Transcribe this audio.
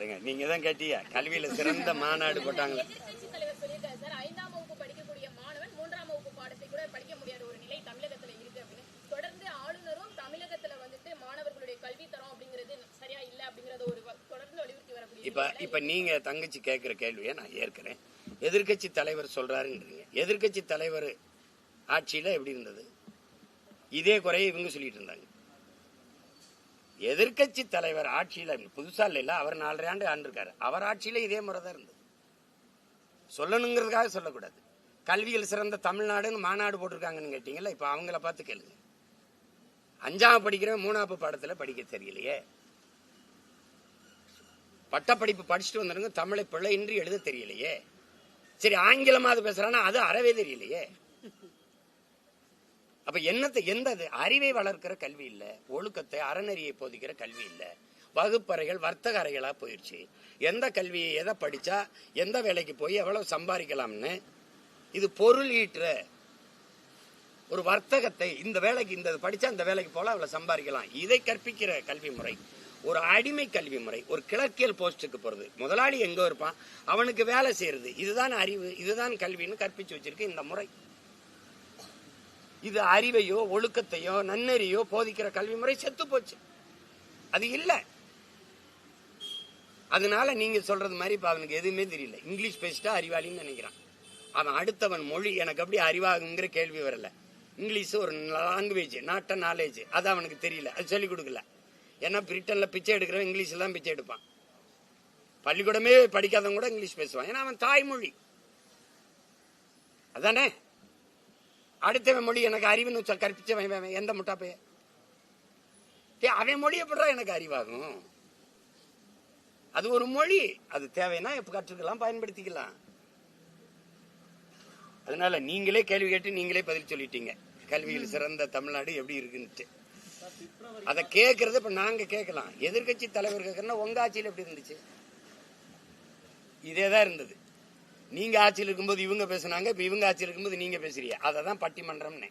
பாருங்க நீங்க தான் கேட்டீங்க கல்வியில சிறந்த மாநாடு போட்டாங்களே. எதிர்க்கட்சி தலைவர் சொல்லியிருக்காரு சார் ஐந்தாம் வகுப்பு படிக்கக்கூடிய மாணவன் மூன்றாம் வகுப்பு பாடத்தை கூட படிக்க முடியாத ஒரு நிலை தமிழகத்துல இருக்கு அப்படின்னு. தொடர்ந்து ஆளுநரும் தமிழகத்துல வந்துட்டு மாணவர்களுடைய கல்வி தரம் அப்படிங்கிறது சரியா இல்ல அப்படிங்கறத ஒரு வ- தொடர்ந்து வலியுறுத்தி வரக்கூடிய இப்ப இப்ப நீங்க தங்கச்சி கேட்கிற கேள்வியை நான் ஏற்கிறேன். எதிர்க்கட்சி தலைவர் சொல்றாருன்றீங்க எதிர்க்கட்சி தலைவர் ஆட்சியில எப்படி இருந்தது? இதே குறைய இவங்க சொல்லிட்டு இருந்தாங்க. எதிர்க்கட்சி தலைவர் ஆட்சியில புதுசா இல்ல அவர் நாலரை ஆண்டு ஆண்டிருக்காரு. அவர் ஆட்சியில இதே முறை தான் இருந்தது. சொல்லணுங்கிறதுக்காக சொல்லக்கூடாது. கல்வியில் சிறந்த தமிழ்நாடுன்னு மாநாடு போட்டிருக்காங்கன்னு கேட்டீங்கல்ல இப்ப அவங்கள பார்த்து கேளுங்க. அஞ்சாவது படிக்கிற மூணாவது பாடத்துல படிக்க தெரியலையே. பட்டப்படிப்பு படிச்சுட்டு வந்துருங்க தமிழை பிழையின்றி எழுத தெரியலையே. சரி ஆங்கிலமாவது பேசுறானா அது அறவே தெரியலையே. அப்ப என்னத்தை எந்த அறிவை வளர்க்கிற கல்வி இல்ல. ஒழுக்கத்தை அறநெறியை போதிக்கிற கல்வி இல்ல. வகுப்பறைகள் வர்த்தக அறைகளா போயிடுச்சு எந்த கல்வியை எதை படிச்சா எந்த வேலைக்கு போய் எவ்வளவு சம்பாதிக்கலாம்னு? இது பொருள் ஈட்டுற ஒரு வர்த்தகத்தை இந்த வேலைக்கு இந்த படிச்சா இந்த வேலைக்கு போல அவளை சம்பாதிக்கலாம். இதை கற்பிக்கிற கல்வி முறை ஒரு அடிமை கல்வி முறை ஒரு கிழக்கியல் போஸ்டுக்கு போகிறது முதலாளி எங்கே இருப்பான்? அவனுக்கு வேலை செய்யறது. இதுதான் அறிவு இதுதான் கல்வின்னு கற்பிச்சு வச்சிருக்கு இந்த முறை. இது அறிவையோ ஒழுக்கத்தையோ நன்னெறியோ போதிக்கிற கல்வி முறை செத்து போச்சு. அது இல்ல. அதனால நீங்க சொல்றது மாதிரி இப்ப அவனுக்கு எதுவுமே தெரியல. இங்கிலீஷ் பேசிட்டா அறிவாளின்னு நினைக்கிறான். அவன் அடுத்தவன் மொழி எனக்கு அப்படி அறிவாகுங்கிற கேள்வி வரல. இங்கிலீஷ் ஒரு லாங்குவேஜ் நாட்ட நாலேஜ் அது அவனுக்கு தெரியல. அது சொல்லிக் கொடுக்கல. ஏன்னா பிரிட்டன்ல பிச்சை எடுக்கிறவன் இங்கிலீஷ்ல தான் பிச்சை எடுப்பான். பள்ளிக்கூடமே படிக்காதவன் கூட இங்கிலீஷ் பேசுவான். ஏன்னா அவன் தாய்மொழி. அதானே? அடுத்தவன் மொழி எனக்கு அறிவுன்னு சொல் கற்பிச்சவன் எந்த முட்டா பையன் அவன் மொழி எப்படா எனக்கு அறிவாகும். அது ஒரு மொழி. அது தேவைன்னா எப்ப கற்றுக்கலாம் பயன்படுத்திக்கலாம். அதனால நீங்களே கேள்வி கேட்டு நீங்களே பதில் சொல்லிட்டீங்க. கல்வியில் சிறந்த தமிழ்நாடு எப்படி இருக்குன்ட்டு. அதை கேட்கறது இப்ப நாங்க கேட்கலாம். எதிர்க்கட்சி தலைவர் கேட்கறனா உங்க ஆட்சியில் எப்படி இருந்துச்சு? இதேதான் இருந்தது. நீங்க ஆட்சியில் இருக்கும்போது இவங்க பேசுனாங்க இப்ப இவங்க ஆட்சியில் இருக்கும்போது நீங்க பேசுறீங்க. அதை தான் பட்டிமன்றம்னு